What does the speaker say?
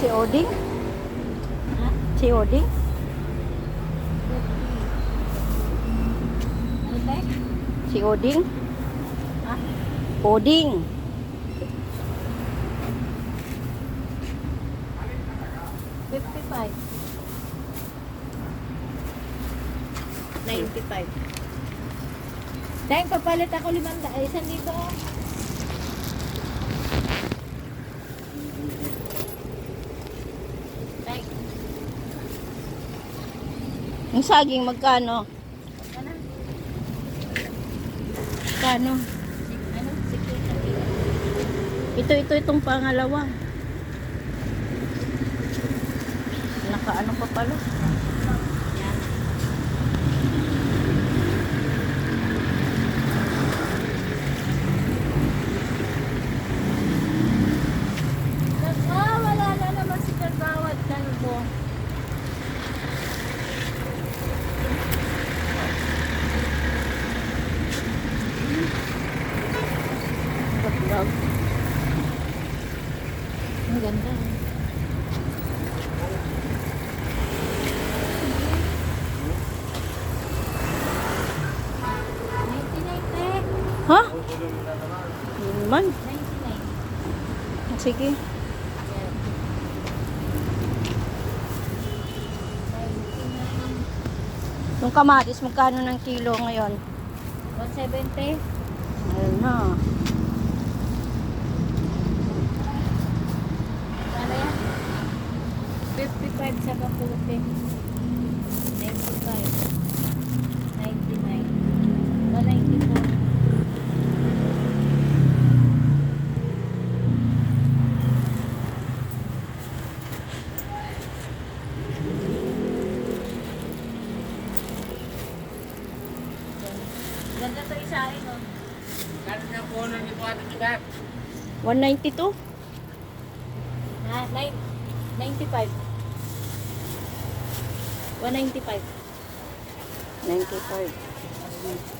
Si Oding? Ha? Si Oding? Ano tayo? Si Oding? Ha? Oding. Fifty-five. Ninety-five. Dahil papalit ako limang da- ay, isang dito. oh. Dahil, Yung saging magkano? ano? Kano? Sik- Ano? Sikil na kilo. Ito, ito, itong pangalawa. Nakaano pa pala? Ang ganda. Ha? Yun man. Ninety-nine. Sige. Yung kamatis, magkano ng kilo ngayon? One seventy. Ayun na. Ano yan? 55 sa kaputi. 95. 99. 194. Ganda to isahin, no? 192? Na, nine, 95. 195. 95.